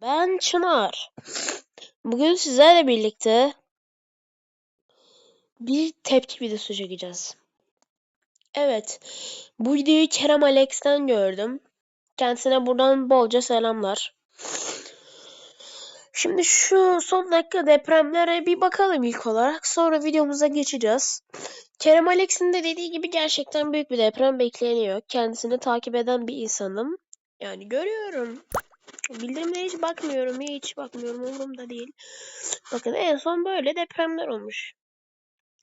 Ben Çınar. Bugün sizlerle birlikte bir tepki videosu çekeceğiz. Evet, bu videoyu Kerem Alex'ten gördüm. Kendisine buradan bolca selamlar. Şimdi şu son dakika depremlere bir bakalım ilk olarak. Sonra videomuza geçeceğiz. Kerem Alex'in de dediği gibi gerçekten büyük bir deprem bekleniyor. Kendisini takip eden bir insanım. Yani görüyorum. Bildirimlere hiç bakmıyorum. Hiç bakmıyorum. Umurumda değil. Bakın en son böyle depremler olmuş.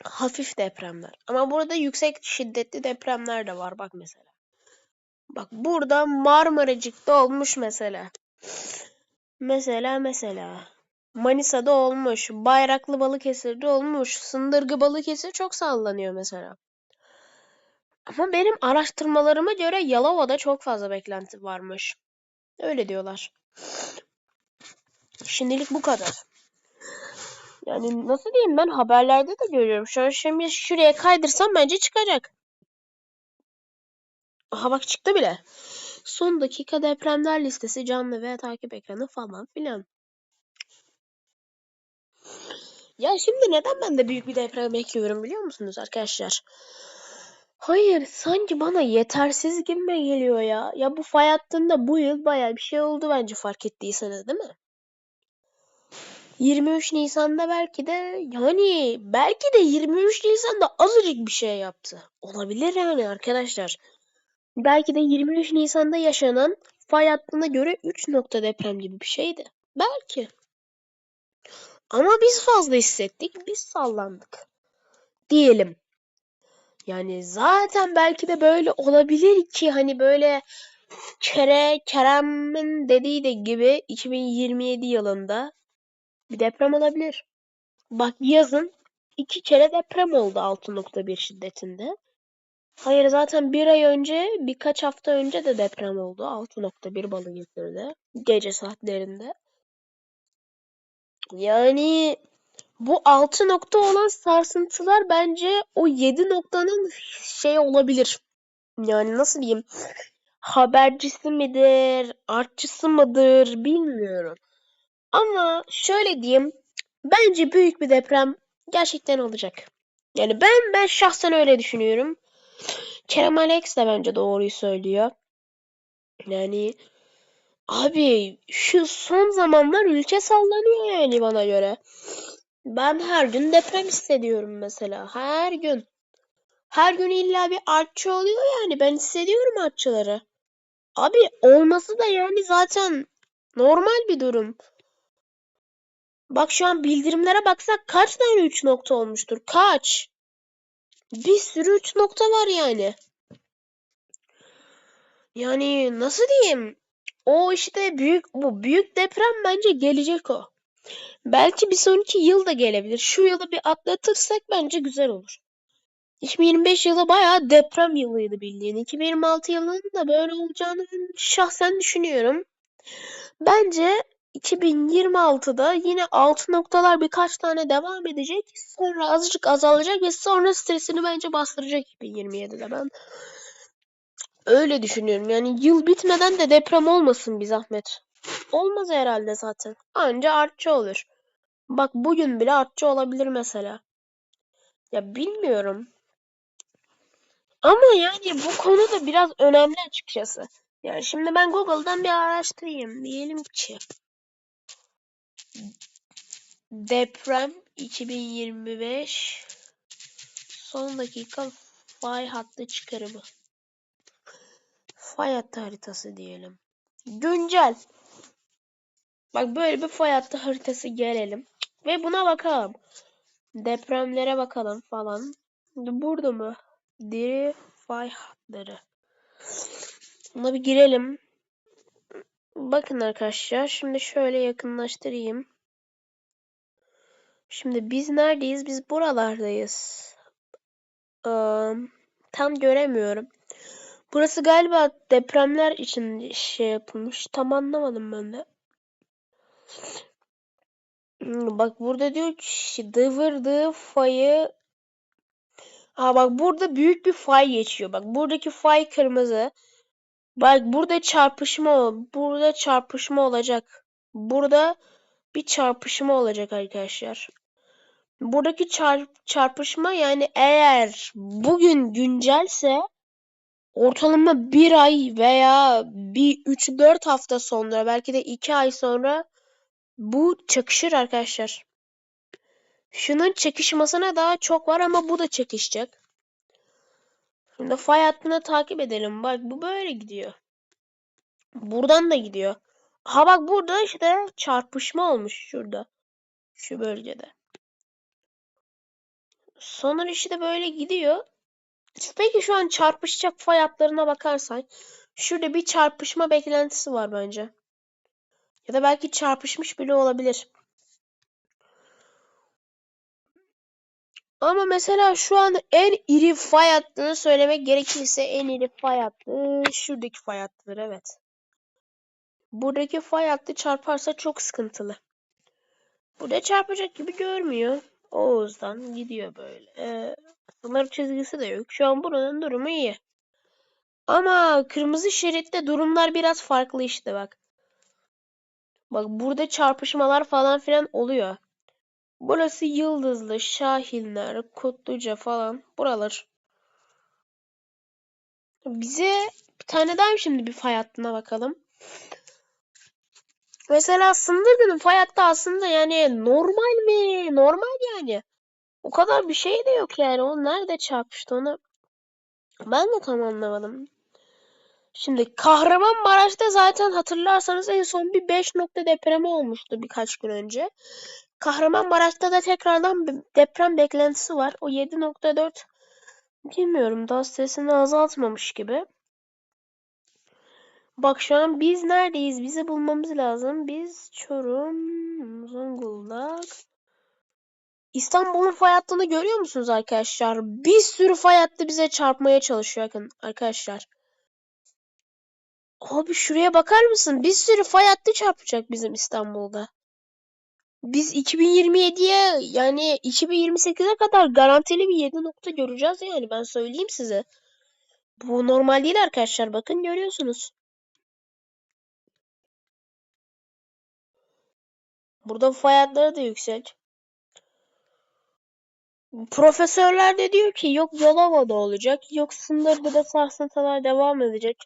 Hafif depremler. Ama burada yüksek şiddetli depremler de var. Bak mesela. Bak burada Marmaracık'ta olmuş mesela. Mesela mesela. Manisa'da olmuş. Bayraklı Balıkesir'de olmuş. Sındırgı Balıkesir çok sallanıyor mesela. Ama benim araştırmalarıma göre Yalova'da çok fazla beklenti varmış. Öyle diyorlar. Şimdilik bu kadar. Yani nasıl diyeyim ben haberlerde de görüyorum. Şöyle şimdi şuraya kaydırsam bence çıkacak. Aha bak çıktı bile. Son dakika depremler listesi canlı ve takip ekranı falan filan. Ya şimdi neden ben de büyük bir deprem bekliyorum biliyor musunuz arkadaşlar? Hayır sanki bana yetersiz gibi geliyor ya. Ya bu fay hattında bu yıl baya bir şey oldu bence fark ettiyseniz değil mi? 23 Nisan'da belki de yani belki de 23 Nisan'da azıcık bir şey yaptı. Olabilir yani arkadaşlar. Belki de 23 Nisan'da yaşanan fay hattına göre 3 nokta deprem gibi bir şeydi. Belki. Ama biz fazla hissettik, biz sallandık. Diyelim. Yani zaten belki de böyle olabilir ki hani böyle Kere Kerem'in dediği de gibi 2027 yılında bir deprem olabilir. Bak yazın iki kere deprem oldu 6.1 şiddetinde. Hayır zaten bir ay önce birkaç hafta önce de deprem oldu 6.1 Balıkesir'de gece saatlerinde. Yani bu 6 nokta olan sarsıntılar bence o 7 noktanın şey olabilir. Yani nasıl diyeyim? Habercisi midir, artçısı mıdır bilmiyorum. Ama şöyle diyeyim, bence büyük bir deprem gerçekten olacak. Yani ben ben şahsen öyle düşünüyorum. Kerem Alex de bence doğruyu söylüyor. Yani abi şu son zamanlar ülke sallanıyor yani bana göre. Ben her gün deprem hissediyorum mesela. Her gün. Her gün illa bir artçı oluyor yani. Ben hissediyorum artçıları. Abi olması da yani zaten normal bir durum. Bak şu an bildirimlere baksak kaç tane 3 nokta olmuştur? Kaç? Bir sürü 3 nokta var yani. Yani nasıl diyeyim? O işte büyük bu büyük deprem bence gelecek o. Belki bir sonraki yıl da gelebilir. Şu yılı bir atlatırsak bence güzel olur. 2025 yılı bayağı deprem yılıydı bildiğin. 2026 yılının da böyle olacağını şahsen düşünüyorum. Bence 2026'da yine altı noktalar birkaç tane devam edecek. Sonra azıcık azalacak ve sonra stresini bence bastıracak 2027'de ben. Öyle düşünüyorum. Yani yıl bitmeden de deprem olmasın bir zahmet. Olmaz herhalde zaten. Anca artçı olur. Bak bugün bile artçı olabilir mesela. Ya bilmiyorum. Ama yani bu konu da biraz önemli açıkçası. Yani şimdi ben Google'dan bir araştırayım. Diyelim ki deprem 2025 son dakika fay hattı çıkarımı. Fay hattı haritası diyelim. Güncel. Bak böyle bir fay hattı haritası gelelim. Ve buna bakalım. Depremlere bakalım falan. Burada mı? Diri fay hatları. Buna bir girelim. Bakın arkadaşlar. Şimdi şöyle yakınlaştırayım. Şimdi biz neredeyiz? Biz buralardayız. Ee, tam göremiyorum. Burası galiba depremler için şey yapılmış. Tam anlamadım ben de. Hmm, Bak burada diyor ki dıvırdığı fayı Ha bak burada büyük bir fay geçiyor. Bak buradaki fay kırmızı. Bak burada çarpışma burada çarpışma olacak. Burada bir çarpışma olacak arkadaşlar. Buradaki çarp çarpışma yani eğer bugün güncelse ortalama bir ay veya bir 3-4 hafta sonra belki de 2 ay sonra bu çakışır arkadaşlar. Şunun çakışmasına daha çok var ama bu da çakışacak. Şimdi fay hattını takip edelim. Bak bu böyle gidiyor. Buradan da gidiyor. Ha bak burada işte çarpışma olmuş şurada. Şu bölgede. Sonra işte böyle gidiyor. Peki şu an çarpışacak fay hatlarına bakarsan şurada bir çarpışma beklentisi var bence. Ya da belki çarpışmış bile olabilir. Ama mesela şu an en iri fay hattını söylemek gerekirse en iri fay hattı şuradaki fay hattıdır evet. Buradaki fay hattı çarparsa çok sıkıntılı. Burada çarpacak gibi görmüyor. Oğuz'dan gidiyor böyle. Ee, çizgisi de yok. Şu an buranın durumu iyi. Ama kırmızı şeritte durumlar biraz farklı işte bak. Bak burada çarpışmalar falan filan oluyor. Burası Yıldızlı, Şahinler, Kutluca falan. Buralar. Bize bir tane daha şimdi bir fay hattına bakalım. Mesela Sındırgı'nın fay hattı aslında yani normal mi? Normal yani. O kadar bir şey de yok yani. O nerede çarpıştı onu ben de tam anlamadım. Şimdi Kahramanmaraş'ta zaten hatırlarsanız en son bir 5 nokta depremi olmuştu birkaç gün önce. Kahramanmaraş'ta da tekrardan bir deprem beklentisi var. O 7.4 bilmiyorum daha sesini azaltmamış gibi. Bak şu an biz neredeyiz? Bizi bulmamız lazım. Biz Çorum, Zonguldak. İstanbul'un fay hattını görüyor musunuz arkadaşlar? Bir sürü fay hattı bize çarpmaya çalışıyor bakın arkadaşlar. Abi şuraya bakar mısın? Bir sürü fay hattı çarpacak bizim İstanbul'da. Biz 2027'ye yani 2028'e kadar garantili bir 7 nokta göreceğiz yani ben söyleyeyim size. Bu normal değil arkadaşlar bakın görüyorsunuz. Burada fay hatları da yüksek. Profesörler de diyor ki yok Yalova'da olacak, yok Sındırgı'da sarsıntılar devam edecek.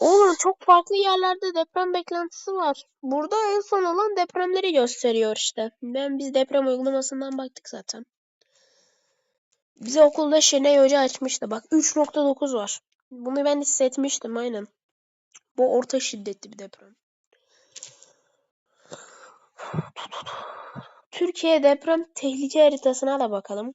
Oğlum çok farklı yerlerde deprem beklentisi var. Burada en son olan depremleri gösteriyor işte. Ben biz deprem uygulamasından baktık zaten. Bize okulda Şenay Hoca açmıştı. Bak 3.9 var. Bunu ben hissetmiştim aynen. Bu orta şiddetli bir deprem. Türkiye deprem tehlike haritasına da bakalım.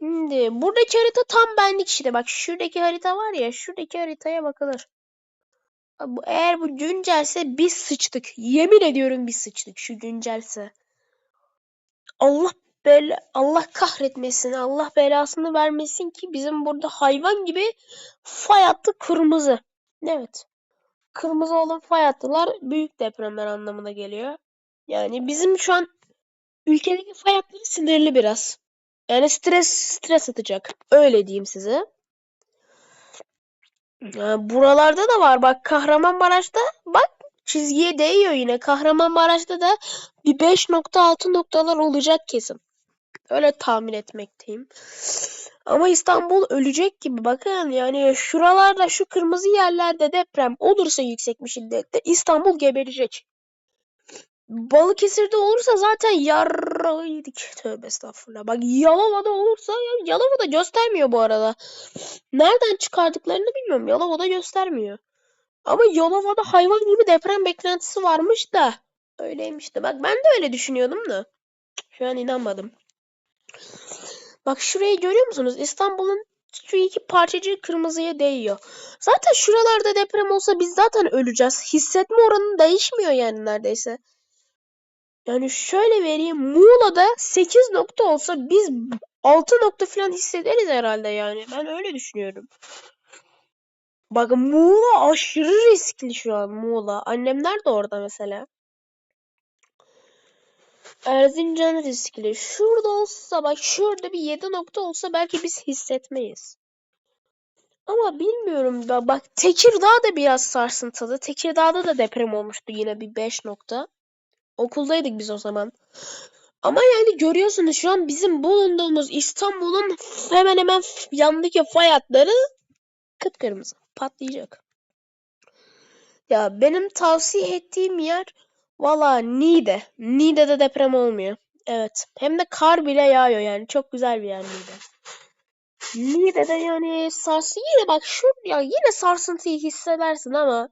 Şimdi buradaki harita tam benlik işte. Bak şuradaki harita var ya. Şuradaki haritaya bakılır. Eğer bu güncelse biz sıçtık. Yemin ediyorum biz sıçtık şu güncelse. Allah bela Allah kahretmesin. Allah belasını vermesin ki bizim burada hayvan gibi fay hattı kırmızı. Evet. Kırmızı olan fay hattılar büyük depremler anlamına geliyor. Yani bizim şu an ülkedeki fay hatları sinirli biraz. Yani stres stres atacak. Öyle diyeyim size. Yani buralarda da var. Bak Kahramanmaraş'ta bak çizgiye değiyor yine. Kahramanmaraş'ta da bir 5.6 noktalar olacak kesin. Öyle tahmin etmekteyim. Ama İstanbul ölecek gibi. Bakın yani şuralarda şu kırmızı yerlerde deprem olursa yüksek bir şiddette İstanbul geberecek. Balıkesir'de olursa zaten yarra yedik. Tövbe estağfurullah. Bak Yalova'da olursa Yalova'da göstermiyor bu arada. Nereden çıkardıklarını bilmiyorum. Yalova'da göstermiyor. Ama Yalova'da hayvan gibi deprem beklentisi varmış da. Öyleymiş de. Bak ben de öyle düşünüyordum da. Şu an inanmadım. Bak şurayı görüyor musunuz? İstanbul'un şu iki parçacığı kırmızıya değiyor. Zaten şuralarda deprem olsa biz zaten öleceğiz. Hissetme oranı değişmiyor yani neredeyse. Yani şöyle vereyim. Muğla'da 8 nokta olsa biz 6 nokta falan hissederiz herhalde yani. Ben öyle düşünüyorum. Bak Muğla aşırı riskli şu an Muğla. Annemler de orada mesela. Erzincan riskli. Şurada olsa bak şurada bir 7 nokta olsa belki biz hissetmeyiz. Ama bilmiyorum da bak Tekirdağ da biraz sarsıntılı. Tekirdağ'da da deprem olmuştu yine bir 5 nokta. Okuldaydık biz o zaman. Ama yani görüyorsunuz şu an bizim bulunduğumuz İstanbul'un hemen hemen yandaki fay hatları kıpkırmızı. Patlayacak. Ya benim tavsiye ettiğim yer valla Niğde. Niğde'de deprem olmuyor. Evet. Hem de kar bile yağıyor yani. Çok güzel bir yer Niğde. Niğde'de yani sarsı yine bak şu ya yine sarsıntıyı hissedersin ama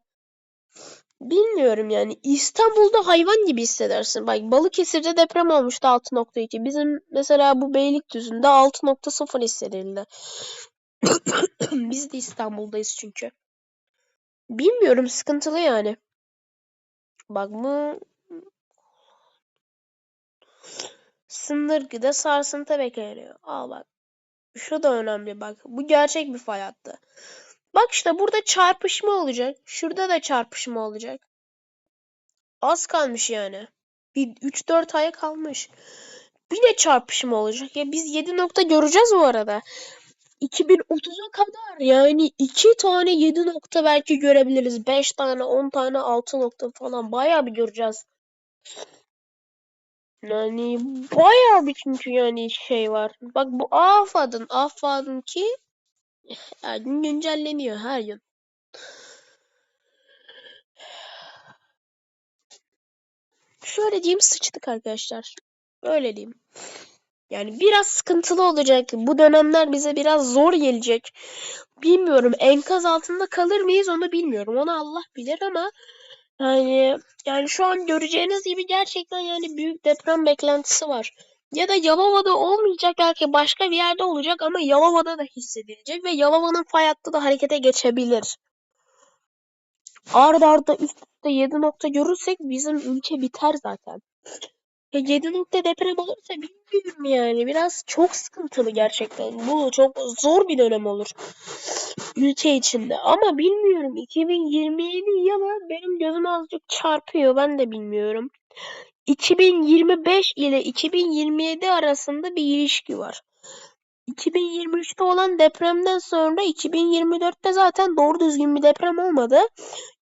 bilmiyorum yani İstanbul'da hayvan gibi hissedersin. Bak Balıkesir'de deprem olmuştu 6.2. Bizim mesela bu Beylikdüzü'nde 6.0 hissedildi. Biz de İstanbul'dayız çünkü. Bilmiyorum sıkıntılı yani. Bak bu Sındırgı'da sarsıntı bekleniyor. Al bak. Şu da önemli bak. Bu gerçek bir fay hattı. Bak işte burada çarpışma olacak. Şurada da çarpışma olacak. Az kalmış yani. Bir 3-4 aya kalmış. Bir de çarpışma olacak. Ya biz 7 nokta göreceğiz bu arada. 2030'a kadar yani 2 tane 7 nokta belki görebiliriz. 5 tane 10 tane 6 nokta falan bayağı bir göreceğiz. Yani bayağı bir çünkü yani şey var. Bak bu AFAD'ın AFAD'ın ki her gün güncelleniyor her gün. Şöyle diyeyim sıçtık arkadaşlar. Öyle diyeyim. Yani biraz sıkıntılı olacak. Bu dönemler bize biraz zor gelecek. Bilmiyorum enkaz altında kalır mıyız onu bilmiyorum. Onu Allah bilir ama yani yani şu an göreceğiniz gibi gerçekten yani büyük deprem beklentisi var. Ya da Yalova'da olmayacak belki başka bir yerde olacak ama Yalova'da da hissedilecek ve Yalova'nın fay hattı da harekete geçebilir. Arda arda üst üste 7 nokta görürsek bizim ülke biter zaten. Ya 7 nokta deprem olursa bilmiyorum yani. Biraz çok sıkıntılı gerçekten. Bu çok zor bir dönem olur. Ülke içinde. Ama bilmiyorum. 2027 yılı benim gözüm azıcık çarpıyor. Ben de bilmiyorum. 2025 ile 2027 arasında bir ilişki var. 2023'te olan depremden sonra 2024'te zaten doğru düzgün bir deprem olmadı.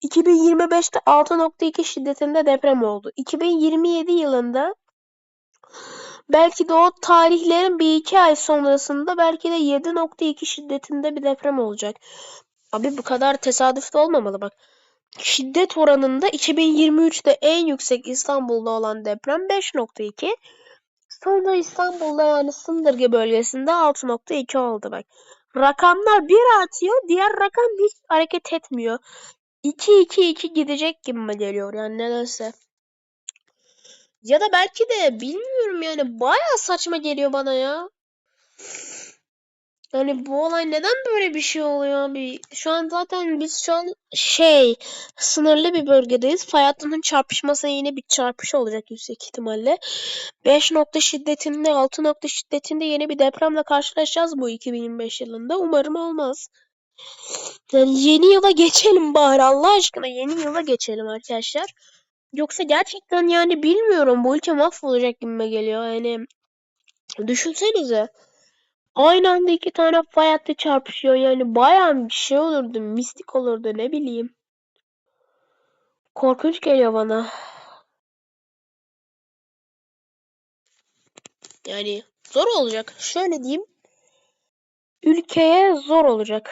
2025'te 6.2 şiddetinde deprem oldu. 2027 yılında belki de o tarihlerin bir iki ay sonrasında belki de 7.2 şiddetinde bir deprem olacak. Abi bu kadar tesadüf de olmamalı bak. Şiddet oranında 2023'te en yüksek İstanbul'da olan deprem 5.2. Sonra İstanbul'da yani Sındırgı bölgesinde 6.2 oldu bak. Rakamlar bir artıyor, diğer rakam hiç hareket etmiyor. 2-2-2 gidecek gibi mi geliyor yani nedense. Ya da belki de bilmiyorum yani bayağı saçma geliyor bana ya. Yani bu olay neden böyle bir şey oluyor abi? Şu an zaten biz şu an şey sınırlı bir bölgedeyiz. Fay hattının çarpışması yine bir çarpış olacak yüksek ihtimalle. 5 nokta şiddetinde 6 nokta şiddetinde yeni bir depremle karşılaşacağız bu 2025 yılında. Umarım olmaz. Yani yeni yıla geçelim bari Allah aşkına yeni yıla geçelim arkadaşlar. Yoksa gerçekten yani bilmiyorum bu ülke mahvolacak gibime geliyor. Yani düşünsenize. Aynı anda iki tane fay hattı çarpışıyor yani bayağı bir şey olurdu mistik olurdu ne bileyim. Korkunç geliyor bana. Yani zor olacak. Şöyle diyeyim. Ülkeye zor olacak.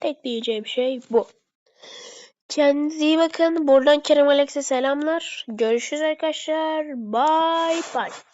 Tek diyeceğim şey bu. Kendinize iyi bakın. Buradan Kerem Alex'e selamlar. Görüşürüz arkadaşlar. Bye bye.